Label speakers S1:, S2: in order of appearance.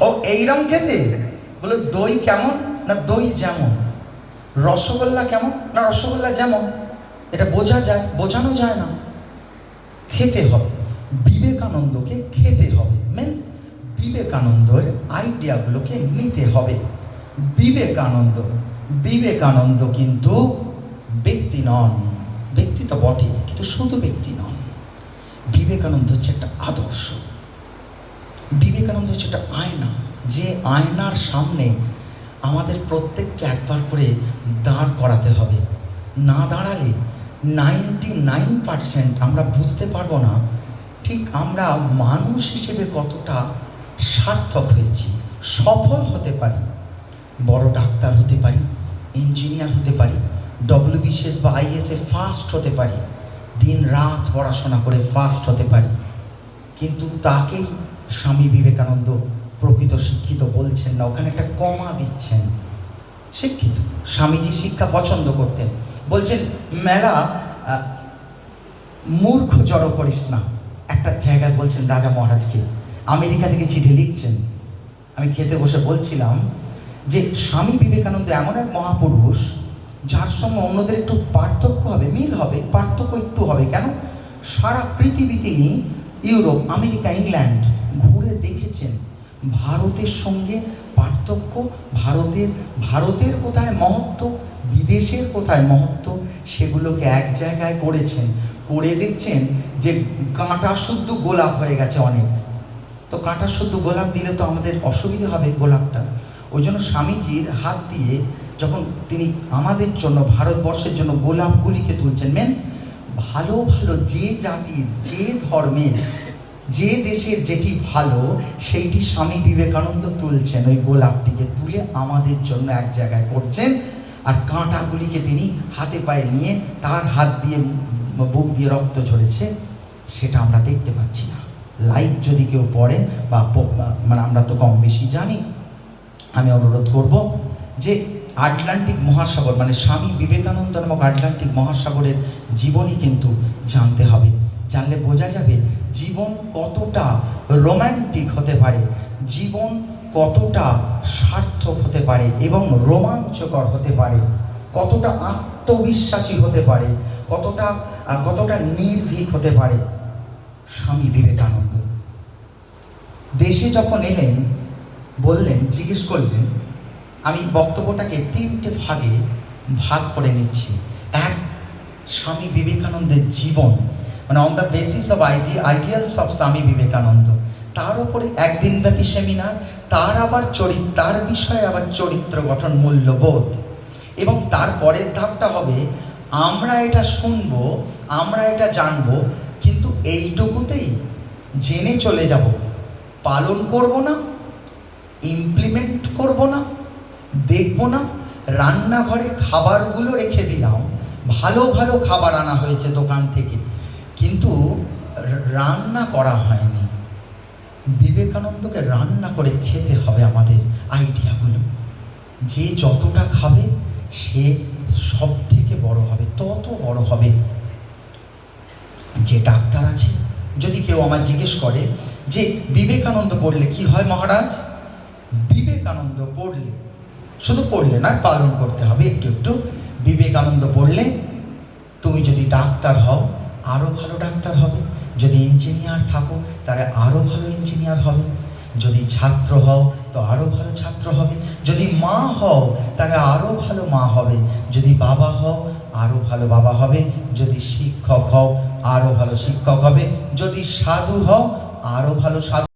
S1: ও এইরম খেতে? বলে, দই কেমন না দই যেমন? রসগোল্লা কেমন না রসগোল্লা যেমন? এটা বোঝা যায়, বোঝানো যায় না। খেতে হবে। বিবেকানন্দকে খেতে হবে। মিন্স বিবেকানন্দের আইডিয়াগুলোকে নিতে হবে। বিবেকানন্দ বিবেকানন্দ কিন্তু ব্যক্তি নন। ব্যক্তি তো বটে কিন্তু শুধু ব্যক্তি নন। বিবেকানন্দ হচ্ছে একটা আদর্শ। বিবেকানন্দ হচ্ছে একটা আয়না। যে আয়নার সামনে আমাদের প্রত্যেককে একবার করে দাঁড় করাতে হবে। না দাঁড়ালে নাইনটি নাইন পার্সেন্ট আমরা বুঝতে পারব না ঠিক আমরা মানুষ হিসেবে কতটা সার্থক হয়েছি। সফল হতে পারি, বড় ডাক্তার হতে পারি ইঞ্জিনিয়ার হতে পারি ডব্লিউবিসিএস বা আইএসএ ফার্স্ট হতে পারি দিন রাত পড়াশোনা করে ফার্স্ট হতে পারি। কিন্তু তাকেই স্বামী বিবেকানন্দ প্রকৃত শিক্ষিত বলছেন না, ওখানে একটা কমা দিচ্ছেন। শিক্ষিত, স্বামীজি শিক্ষা পছন্দ করতেন। বলছেন, মেলা মূর্খ জড়ো করিস না। একটা জায়গায় বলছেন রাজা মহারাজকে, আমেরিকা থেকে চিঠি লিখছেন। আমি খেতে বসে বলছিলাম যে, স্বামী বিবেকানন্দ এমন এক মহাপুরুষ, যার সঙ্গে অন্যদের একটু পার্থক্য হবে, মিল হবে, পার্থক্য একটু হবে কেন? সারা পৃথিবী তিনি ইউরোপ, আমেরিকা, ইংল্যান্ড ঘুরে দেখেছেন। ভারতের সঙ্গে পার্থক্য, ভারতের ভারতের কোথায় মহত্ব, বিদেশের কোথায় মহত্ব, সেগুলোকে এক জায়গায় করেছেন। করে দেখছেন যে কাঁটা শুদ্ধ গোলাপ হয়ে গেছে অনেক। তো কাঁটা শুদ্ধ গোলাপ দিলে তো আমাদের অসুবিধা হবে গোলাপটা। ওই জন্য স্বামীজির হাত দিয়ে যখন তিনি আমাদের জন্য, ভারতবর্ষের জন্য গোলাপগুলিকে তুলছেন মিন্স ভালো ভালো যে জাতির, যে ধর্মের, যে দেশের যেটি ভালো, সেইটি স্বামী বিবেকানন্দ তুলছেন ওই গোলাপটিকে তুলে আমাদের জন্য এক জায়গায় করছেন। আর কাঁটাগুলিকে তিনি হাতে পায়ে নিয়ে তার হাত দিয়ে বুক দিয়ে রক্ত ঝরেছে, সেটা আমরা দেখতে পাচ্ছি না। লাইভ যদি কেউ পড়েন বা বা- মানে আমরা তো কম বেশি জানি, আমি অনুরোধ করব যে আটলান্টিক মহাসাগর মানে স্বামী বিবেকানন্দ নামক আটলান্টিক মহাসাগরের জীবনী কিন্তু জানতে হবে। জানলে বোঝা যাবে জীবন কতটা রোম্যান্টিক হতে পারে, জীবন কতটা সার্থক হতে পারে এবং রোমাঞ্চকর হতে পারে, কতটা আত্মবিশ্বাসী হতে পারে, কতটা কতটা নির্ভীক হতে পারে। স্বামী বিবেকানন্দ। দেশে যখন এলেন, বললেন, জিজ্ঞেস করলেন আমি বক্তব্যটাকে তিনটে ভাগে ভাগ করে নিচ্ছি। এক, স্বামী বিবেকানন্দের জীবন। মানে অন দ্য বেসিস অফ আইডি আইডিয়ালস অফ স্বামী বিবেকানন্দ। তার উপরে একদিনব্যাপী সেমিনার তার আবার চরিত্র তার বিষয়ে আবার চরিত্র গঠন মূল্যবোধ। এবং তারপরের ধাপটা হবে, আমরা এটা শুনব, আমরা এটা জানব, কিন্তু এইটুকুতেই জেনে চলে যাব। পালন করব না ইমপ্লিমেন্ট করব না দেখব না? রান্নাঘরে খাবারগুলো রেখে দিলাম। ভালো ভালো খাবার আনা হয়েছে দোকান থেকে। কিন্তু রান্না করা হয়নি। বিবেকানন্দকে রান্না করে খেতে হবে আমাদের আইডিয়াগুলো। যে যতটা খাবে, সে সব থেকে বড় হবে, তত বড় হবে। যে ডাক্তার আছে, যদি কেউ আমার জিজ্ঞেস করে যে, বিবেকানন্দ পড়লে কি হয় মহারাজ? বিবেকানন্দ পড়লে শুধু পড়লে না পালন করতে হবে। একটু একটু বিবেকানন্দ পড়লে তুমি যদি ডাক্তার হও আরও ভালো ডাক্তার হবে। যদি ইঞ্জিনিয়ার থাকো, তাহলে আরও ভালো ইঞ্জিনিয়ার হবে। যদি ছাত্র হও, তো আরও ভালো ছাত্র হবে। যদি মা হও, তাহলে আরও ভালো মা হবে। যদি বাবা হও আরও ভালো বাবা হবে। যদি শিক্ষক হও আরও ভালো শিক্ষক হবে। যদি সাধু হও আরও ভালো সাধু